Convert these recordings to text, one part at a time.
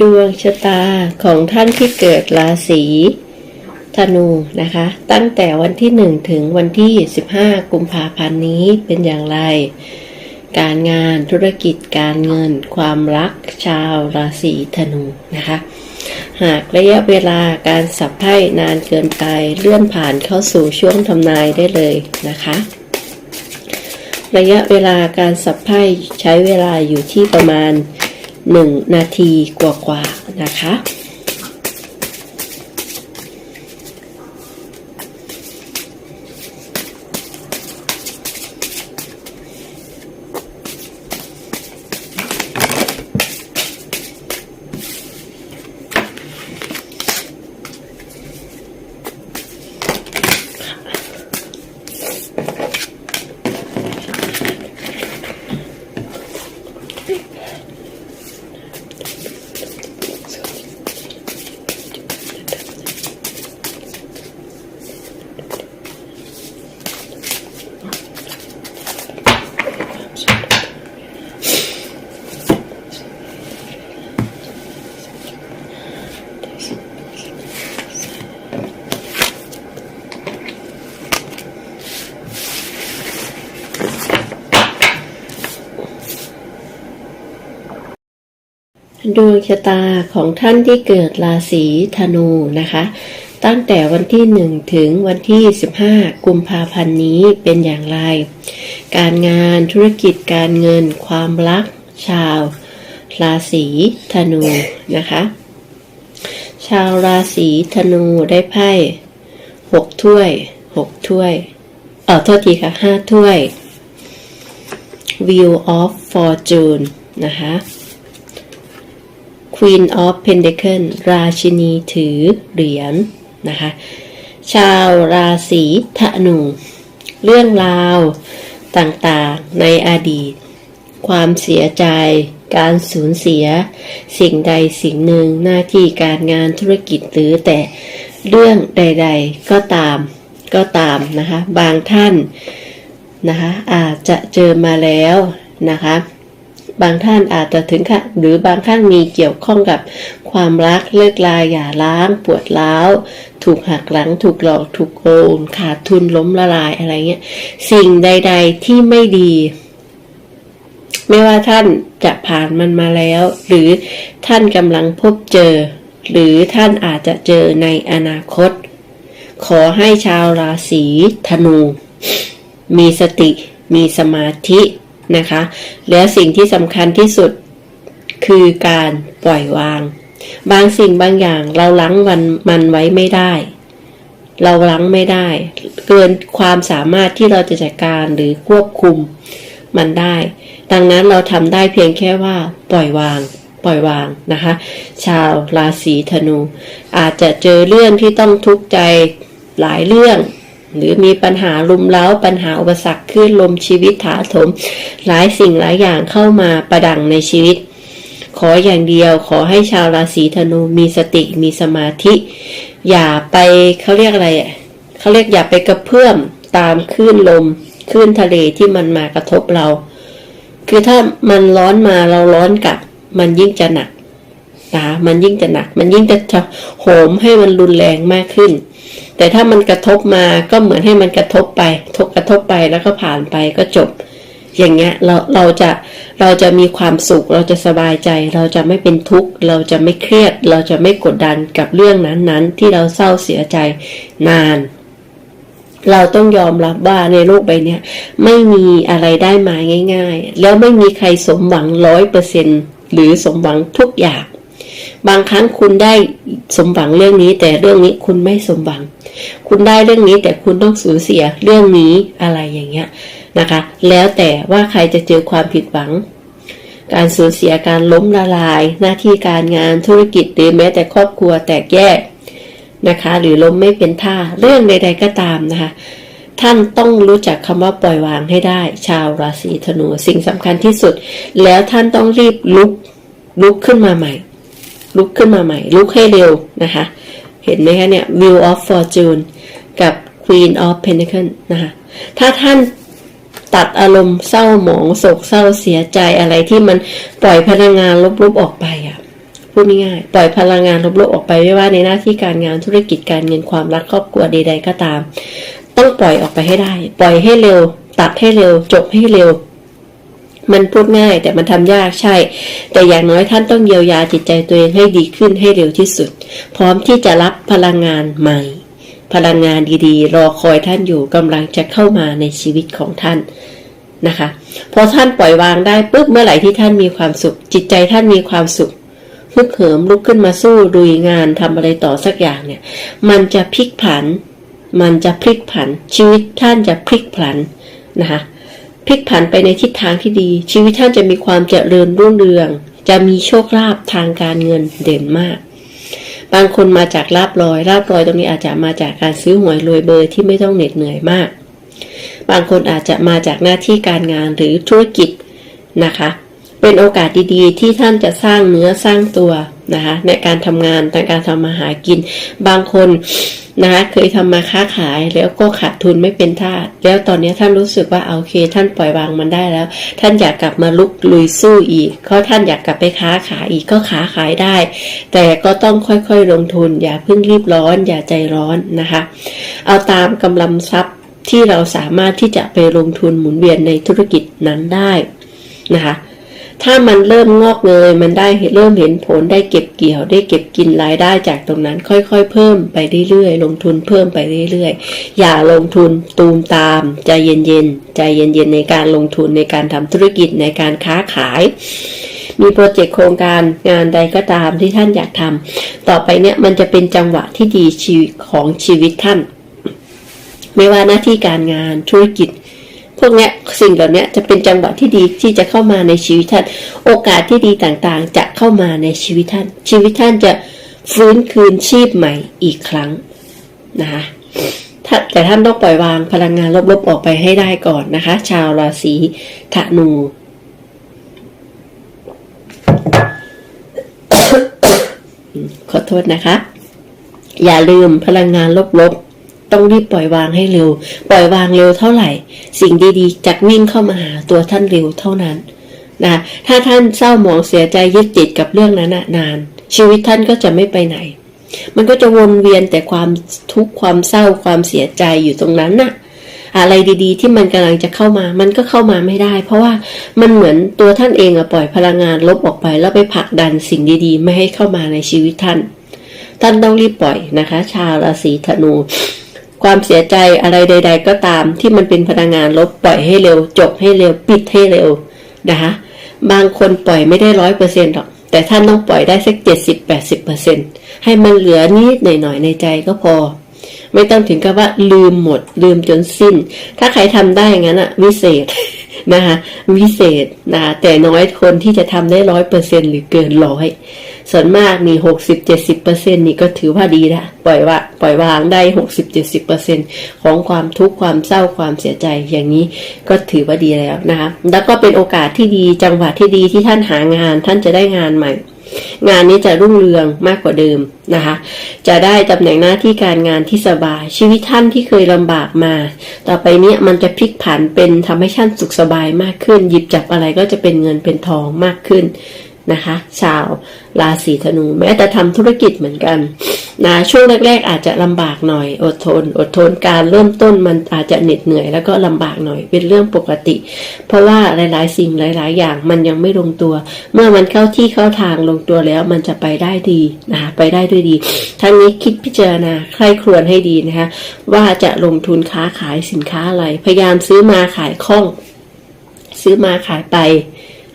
ดวงชะตาของท่านที่เกิดราศีธนูนะคะ ตั้งแต่วันที่ 1 ถึงวันที่ 15 กุมภาพันธ์นี้เป็นอย่างไร การงานธุรกิจการเงิน ความรักชาวราศีธนูนะคะ หากระยะเวลาการสับไพ่นานเกินไปเลื่อนผ่านเข้าสู่ช่วงทำนายได้เลยนะคะ ระยะเวลาการสับไพ่ใช้เวลาอยู่ที่ประมาณ1 นาทีกว่าๆนะคะ ดวงชะตาของท่านที่เกิดราศีธนูนะคะ ตั้งแต่วันที่ 1 ถึงวันที่ 15 กุมภาพันธ์นี้เป็นอย่างไร การงานธุรกิจการเงิน ความรัก ชาว ราศีธนูนะคะ ชาวราศีธนูได้ไพ่หกถ้วยหกถ้วย เออโทษทีค่ะห้าถ้วย Wheel of Fortune นะคะ Queen of Pentacle ราชินีถือเหรียญนะคะ ชาวราศีธนู เรื่องราวต่างๆในอดีต ความเสียใจ การสูญเสีย สิ่งใดสิ่งหนึ่งหน้าที่การงานธุรกิจหรือแต่เรื่องใด ๆ ก็ตามก็ตามนะคะ บางท่านนะคะอาจจะเจอมาแล้วนะคะ บางท่านอาจจะถึงค่ะหรือบางท่านมีเกี่ยวข้องกับความรักเลิกลาหย่าร้างปวดร้าว ถูกหักหลังถูกหลอกถูกโกงขาดทุนล้มละลายอะไรเงี้ยสิ่งใด ๆที่ไม่ดี ไม่ว่าท่านจะผ่านมันมาแล้ว หรือท่านกำลังพบเจอ หรือท่านอาจจะเจอในอนาคต ขอให้ชาวราศีธนู มีสติ มีสมาธิ นะคะ แล้วสิ่งที่สำคัญที่สุดคือการปล่อยวาง บางสิ่งบางอย่างเราลังมันมันไว้ไม่ได้ เราลังไม่ได้ เกินความสามารถที่เราจะจัดการหรือควบคุมมันได้ ดังนั้นเราทำได้เพียงแค่ว่าปล่อยวางปล่อยวางนะคะ ชาวราศีธนู อาจจะเจอเรื่องที่ต้องทุกข์ใจหลายเรื่อง หรือมีปัญหาลุมเล้าปัญหาอุปสรรคขึ้นลมชีวิตถาโถม หลายสิ่งหลายอย่างเข้ามาประดังในชีวิต ขออย่างเดียวขอให้ชาวราศีธนูมีสติมีสมาธิ อย่าไปเขาเรียกอะไรอะเขาเรียกอย่าไปกระเพื่อมตามคลื่นลมคลื่นทะเลที่มันมากระทบเรา คือถ้ามันร้อนมาเราร้อนกลับ มันยิ่งจะหนักะมันยิ่งจะหนัก มันยิ่งจะโหมให้มันรุนแรงมากขึ้น แต่ถ้ามันกระทบมาก็เหมือนให้มันกระทบไปทบกระทบไปแล้วก็ผ่านไปก็จบ อย่างเงี้ยเราเราจะเราจะมีความสุข เราจะสบายใจ เราจะไม่เป็นทุกข์ เราจะไม่เครียด เราจะไม่กดดันกับเรื่องนั้นๆ ที่เราเศร้าเสียใจนานเราต้องยอมรับว่าในโลกใบนี้ไม่มีอะไรได้มาง่าย ๆ แล้วไม่มีใครสมหวังร้อยเปอร์เซ็นหรือสมหวังทุกอย่าง บางครั้งคุณได้สมหวังเรื่องนี้ แต่เรื่องนี้คุณไม่สมหวัง คุณได้เรื่องนี้แต่คุณต้องสูญเสียเรื่องนี้อะไรอย่างเงี้ยนะคะ แล้วแต่ว่าใครจะเจอความผิดหวัง การสูญเสียการล้มละลาย หน้าที่การงานธุรกิจหรือแม้แต่ครอบครัวแตกแยกนะคะ หรือล้มไม่เป็นท่าเรื่องใด ๆก็ตามนะคะท่านต้องรู้จักคำว่าปล่อยวางให้ได้ ชาวราศีธนูสิ่งสำคัญที่สุด แล้วท่านต้องรีบลุกลุกขึ้นมาใหม่ ลุกขึ้นมาใหม่ ลุกให้เร็วนะคะ เห็นไหมคะเนี่ย Wheel of Fortune กับ Queen of Pentacle นะคะถ้าท่านตัดอารมณ์เศร้าหมองโศกเศร้าเสียใจอะไรที่มันปล่อยพลังงานลบๆออกไปอะ่ะพูดง่ายๆปล่อยพลังงานลบๆออกไปไม่ว่าในหน้าที่การงานธุรกิจการเงินความรักครอบครัวใดๆก็ตาม ต้องปล่อยออกไปให้ได้ ปล่อยให้เร็ว ตัดให้เร็ว จบให้เร็ว มันพูดง่ายแต่มันทำยากใช่ แต่อย่างน้อยท่านต้องเยียวยาจิตใจตัวเองให้ดีขึ้นให้เร็วที่สุด พร้อมที่จะรับพลังงานใหม่ พลังงานดีๆ รอคอยท่านอยู่กำลังจะเข้ามาในชีวิตของท่านนะคะพอท่านปล่อยวางได้ปุ๊บเมื่อไหร่ที่ท่านมีความสุข จิตใจท่านมีความสุขฮึกเหิมลุกขึ้นมาสู้ดุยงานทำอะไรต่อสักอย่างเนี่ย มันจะพลิกผัน มันจะพลิกผันชีวิตท่านจะพลิกผันนะคะ พลิกผันไปในทิศทางที่ดี ชีวิตท่านจะมีความเจริญรุ่งเรือง จะมีโชคลาภทางการเงินเด่นมาก บางคนมาจากลาบลอยลาบลอยตรงนี้อาจจะมาจากการซื้อหวยรวยเบอร์ที่ไม่ต้องเหน็ดเหนื่อยมาก บางคนอาจจะมาจากหน้าที่การงานหรือธุรกิจนะคะ เป็นโอกาสดีๆ ที่ท่านจะสร้างเนื้อสร้างตัวนะคะในการทำงานในการทำมาหากิน บางคนนะคะเคยทำมาค้าขายแล้วก็ขาดทุนไม่เป็นท่าแล้วตอนนี้ท่านรู้สึกว่าโอเค ท่านปล่อยวางมันได้แล้ว ท่านอยากกลับมาลุกลุยสู้อีกเพราะท่านอยากกลับไปค้าขายอีกก็ค้าขายได้ แต่ก็ต้องค่อยๆลงทุน อย่าเพิ่งรีบร้อน อย่าใจร้อนนะคะ เอาตามกำลังทรัพย์ที่เราสามารถที่จะไปลงทุนหมุนเวียนในธุรกิจนั้นได้นะคะ ถ้ามันเริ่มงอกเงยมันได้เริ่มเห็นผลได้เก็บเกี่ยวได้เก็บกินรายได้จากตรงนั้นค่อยๆ เพิ่มไปเรื่อยๆ ลงทุนเพิ่มไปเรื่อยๆ อย่าลงทุนตูมตามใจเย็นๆใจเย็นๆในการลงทุนในการทำธุรกิจในการค้าขายมีโปรเจกต์โครงการงานใดก็ตามที่ท่านอยากทำต่อไปเนี่ยมันจะเป็นจังหวะที่ดีชีวิตของชีวิตท่าน ไม่ว่าหน้าที่การงานธุรกิจ พวกนี้สิ่งเหล่านี้จะเป็นจังหวะที่ดีที่จะเข้ามาในชีวิตท่าน โอกาสที่ดีต่างๆ จะเข้ามาในชีวิตท่าน ชีวิตท่านจะฟื้นคืนชีพใหม่อีกครั้งนะคะแต่ท่านต้องปล่อยวางพลังงานลบๆออกไปให้ได้ก่อนนะคะ ชาวราศีธนูขอโทษนะคะ อย่าลืมพลังงานลบๆ ต้องรีบปล่อยวางให้เร็ว ปล่อยวางเร็วเท่าไหร่ สิ่งดีๆจะวิ่งเข้ามาหาตัวท่านเร็วเท่านั้นนะถ้าท่านเศร้าหมองเสียใจยึดติดกับเรื่องนั้นนะนาน ชีวิตท่านก็จะไม่ไปไหน มันก็จะวนเวียนแต่ความทุกข์ความเศร้าความเสียใจอยู่ตรงนั้นน่ะ อะไรดีๆ ที่มันกำลังจะเข้ามา มันก็เข้ามาไม่ได้ เพราะว่ามันเหมือนตัวท่านเองอะปล่อยพลังงานลบออกไป แล้วไปผลักดันสิ่งดีๆ ไม่ให้เข้ามาในชีวิตท่าน ท่านต้องรีบปล่อยนะคะ ชาวราศีธนู ความเสียใจอะไรใด ๆ ก็ตามที่มันเป็นพลังงานลบปล่อยให้เร็ว จบให้เร็วปิดให้เร็วนะคะบางคนปล่อยไม่ได้ร้อยเปอร์เซ็นต์หรอก แต่ท่านต้องปล่อยได้สักเจ็ดสิบแปดสิบเปอร์เซ็นต์ให้มันเหลือนิดหน่อยๆในใจก็พอ ไม่ต้องถึงกับว่าลืมหมด ลืมจนสิ้น ถ้าใครทำได้อย่างนั้นอะวิเศษนะคะวิเศษนะคะแต่น้อยคนที่จะทำได้ร้อยเปอร์เซ็นต์หรือเกินร้อย ส่วนมากมีหกสิบเจ็ดสิบเปอร์เซ็นนี่ก็ถือว่าดีละปล่อยว่าปล่อยวางได้หกสิบเจ็ดสิบเปอร์เซ็นของความทุกข์ความเศร้าความเสียใจอย่างนี้ก็ถือว่าดีแล้วนะคะแล้วก็เป็นโอกาสที่ดีจังหวะที่ดีที่ท่านหางานท่านจะได้งานใหม่ งานนี้จะรุ่งเรืองมากกว่าเดิมนะคะ จะได้ตำแหน่งหน้าที่การงานที่สบาย ชีวิตท่านที่เคยลำบากมา ต่อไปเนี้ยมันจะพลิกผันเป็นทำให้ท่านสุขสบายมากขึ้น หยิบจับอะไรก็จะเป็นเงินเป็นทองมากขึ้น นะคะ ชาวราศีธนู แม้แต่ทำธุรกิจเหมือนกันนะช่วงแรก ๆ อาจจะลำบากหน่อย อดทน อดทนการเริ่มต้นมันอาจจะเหน็ดเหนื่อยแล้วก็ลำบากหน่อยเป็นเรื่องปกติ เพราะว่าหลายๆ สิ่งหลาย ๆ อย่างมันยังไม่ลงตัว เมื่อมันเข้าที่เข้าทางลงตัวแล้วมันจะไปได้ดีนะคะไปได้ด้วยดี ทั้งนี้คิดพิจารณาใครครวญให้ดีนะคะว่าจะลงทุนค้าขายสินค้าอะไร พยายามซื้อมาขายคล่อง ซื้อมาขายไป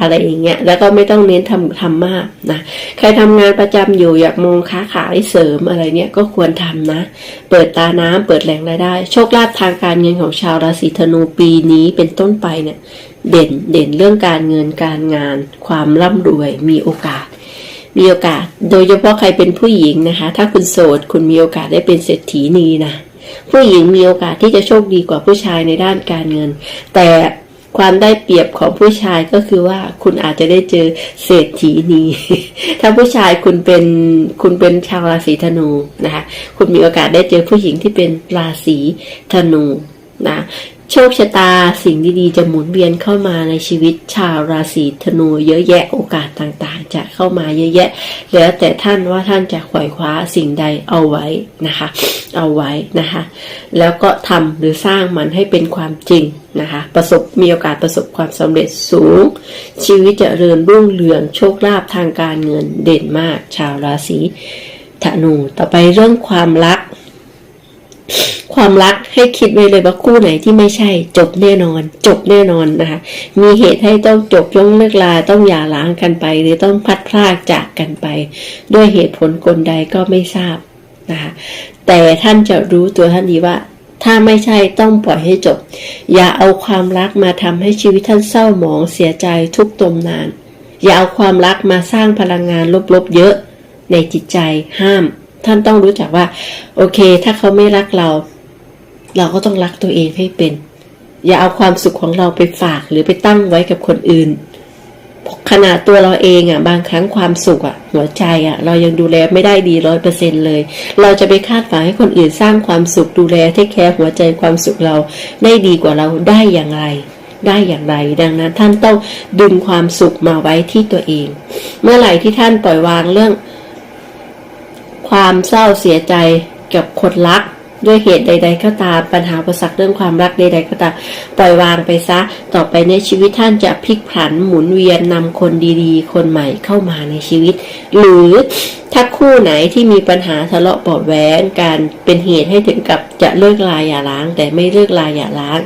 อะไรอย่างเงี้ยแล้วก็ไม่ต้องเน้นทำทำมากนะใครทำงานประจำอยู่อยากมองค้าขายเสริมอะไรเนี่ยก็ควรทำนะ เปิดตาน้ำเปิดแหล่งรายได้ โชคลาภทางการเงินของชาวราศีธนูปีนี้เป็นต้นไปเนี่ยเด่นเด่นเรื่องการเงินการงาน ความร่ำรวยมีโอกาส มีโอกาส โดยเฉพาะใครเป็นผู้หญิงนะคะ ถ้าคุณโสดคุณมีโอกาสได้เป็นเศรษฐีนีนะผู้หญิงมีโอกาสที่จะโชคดีกว่าผู้ชายในด้านการเงิน แต่ ความได้เปรียบของผู้ชายก็คือว่าคุณอาจจะได้เจอเศรษฐีนีถ้าผู้ชายคุณเป็นคุณเป็นชาวราศีธนูนะคะ คุณมีโอกาสได้เจอผู้หญิงที่เป็นราศีธนูนะ โชคชะตาสิ่งดีๆ จะหมุนเวียนเข้ามาในชีวิตชาวราศีธนูเยอะแยะโอกาสต่างๆ จะเข้ามาเยอะแยะ แล้วแต่ท่านว่าท่านจะขวายคว้าสิ่งใดเอาไว้นะคะ เอาไว้นะคะ แล้วก็ทำหรือสร้างมันให้เป็นความจริงนะคะ ประสบมีโอกาสประสบความสำเร็จสูง ชีวิตจะเริญรุ่งเรืองโชคลาภทางการเงินเด่นมาก ชาวราศีธนูต่อไปเรื่องความรัก ความรักให้คิดไว้เลยว่าคู่ไหนที่ไม่ใช่ จบแน่นอน จบแน่นอนนะคะ มีเหตุให้ต้องจบย่องเลิกลาต้องหย่าร้างกันไป หรือต้องพัดพรากจากกันไป ด้วยเหตุผลกลใดก็ไม่ทราบนะคะแต่ท่านจะรู้ตัวท่านดีว่า ถ้าไม่ใช่ต้องปล่อยให้จบ อย่าเอาความรักมาทำให้ชีวิตท่านเศร้าหมองเสียใจทุกตมนาน อย่าเอาความรักมาสร้างพลังงานลบๆเยอะในจิตใจห้ามท่านต้องรู้จักว่า โอเค ถ้าเขาไม่รักเรา เราก็ต้องรักตัวเองให้เป็น อย่าเอาความสุขของเราไปฝากหรือไปตั้งไว้กับคนอื่นขนาดตัวเราเองอะ บางครั้งความสุขอะ หัวใจอะ เรายังดูแลไม่ได้ดีร้อยเปอร์เซ็นเลย เราจะไปคาดหวังให้คนอื่นสร้างความสุขดูแลเทคแคร์หัวใจความสุขเราได้ดีกว่าเราได้อย่างไร ได้อย่างไร ดังนั้นท่านต้องดึงความสุขมาไว้ที่ตัวเอง เมื่อไหร่ที่ท่านปล่อยวางเรื่อง ความเศร้าเสียใจกับคนรัก ด้วยเหตุใด ๆ ก็ตามปัญหาอุประสักเรื่องความรักใด ๆ ก็ตามปล่อยวางไปซะ ต่อไปในชีวิตท่านจะพลิกผันหมุนเวียนนำคนดีๆ คนใหม่เข้ามาในชีวิต หรือถ้าคู่ไหนที่มีปัญหาทะเลาะเบาะแว้งการเป็นเหตุให้ถึงกับจะเลิกลาอย่าร้าง แต่ไม่เลิกลาอย่าร้าง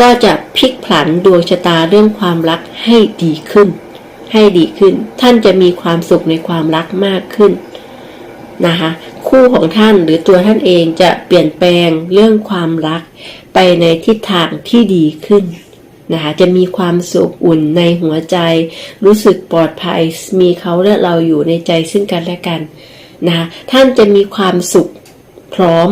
ก็จะพลิกผันดวงชะตาเรื่องความรักให้ดีขึ้น ให้ดีขึ้น ท่านจะมีความสุขในความรักมากขึ้น นะคะ คู่ของท่านหรือตัวท่านเองจะเปลี่ยนแปลงเรื่องความรัก ไปในทิศทางที่ดีขึ้นนะคะจะมีความสุขอุ่นในหัวใจ รู้สึกปลอดภัยมีเขาและเราอยู่ในใจซึ่งกันและกันนะคะท่านจะมีความสุขพร้อม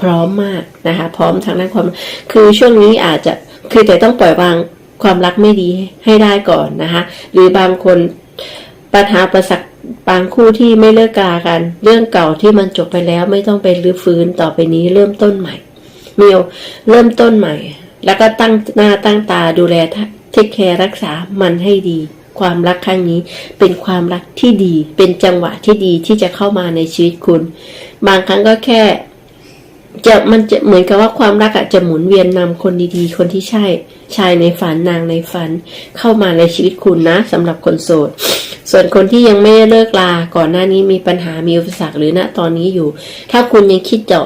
พร้อมมากนะคะพร้อมทางด้านความคือช่วงนี้อาจจะคือแต่ต้องปล่อยวางความรักไม่ดีให้ได้ก่อนนะคะหรือบางคนปัญหาประสัก บางคู่ที่ไม่เลิกกากัน เรื่องเก่าที่มันจบไปแล้วไม่ต้องไปรื้อฟื้นต่อไปนี้เริ่มต้นใหม่มีเริ่มต้นใหม่ แล้วก็ตั้งหน้าตั้งตาดูแลเทคแคร์รักษามันให้ดี ความรักครั้งนี้เป็นความรักที่ดี เป็นจังหวะที่ดีที่จะเข้ามาในชีวิตคุณ บางครั้งก็แค่ จะมันจะเหมือนกับว่าความรักอะจะหมุนเวียนนำคนดีๆ คนที่ใช่ชายในฝันนางในฝัน เข้ามาในชีวิตคุณนะสำหรับคนโสด ส่วนคนที่ยังไม่ได้เลิกลาก่อนหน้านี้มีปัญหามีอุปสรรคหรือณตอนนี้อยู่ ถ้าคุณยังคิดจะ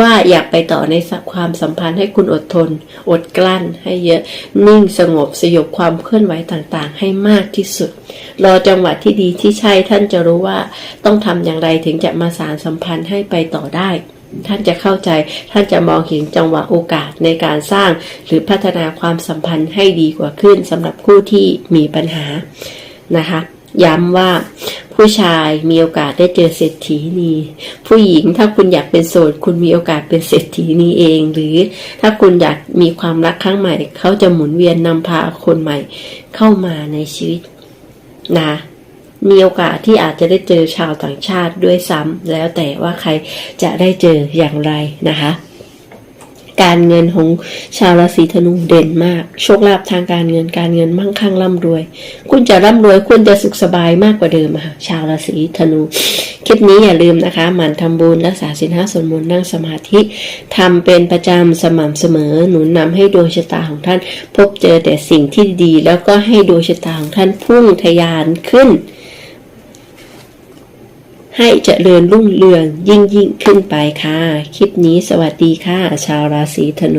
ว่าอยากไปต่อในความสัมพันธ์ให้คุณอดทน อดกลั้น ให้เยอะนิ่งสงบสยบความเคลื่อนไหวต่างๆ ให้มากที่สุด รอจังหวะที่ดีที่ใช่ท่านจะรู้ว่าต้องทำอย่างไรถึงจะมาสารสัมพันธ์ให้ไปต่อได้ ท่านจะเข้าใจ ท่านจะมองเห็นจังหวะโอกาสในการสร้าง หรือพัฒนาความสัมพันธ์ให้ดีกว่าขึ้นสำหรับคู่ที่มีปัญหานะคะ ย้ำว่าผู้ชายมีโอกาสได้เจอเศรษฐีนีผู้หญิงถ้าคุณอยากเป็นโสดคุณมีโอกาสเป็นเศรษฐีนีเอง หรือถ้าคุณอยากมีความรักครั้งใหม่ เขาจะหมุนเวียนนำพาคนใหม่เข้ามาในชีวิตนะ มีโอกาสที่อาจจะได้เจอชาวต่างชาติด้วยซ้ำแล้วแต่ว่าใครจะได้เจออย่างไรนะคะการเงินของชาวราศีธนูเด่นมาก โชคลาภทางการเงินการเงินมั่งคั่งร่ำรวย คุณจะร่ำรวยคุณจะสุขสบายมากกว่าเดิมค่ะชาวราศีธนู คลิปนี้อย่าลืมนะคะ หมั่นทำบุญรักษาศีลห้าสวดมนต์นั่งสมาธิทำเป็นประจำสม่ำเสมอ หนุนนำให้ดวงชะตาของท่าน พบเจอแต่สิ่งที่ดีแล้วก็ให้ดวงชะตาของท่านพุ่งทะยานขึ้น ให้เจริญรุ่งเรืองยิ่งยิ่งขึ้นไปค่ะ คลิปนี้สวัสดีค่ะ ชาวราศีธนู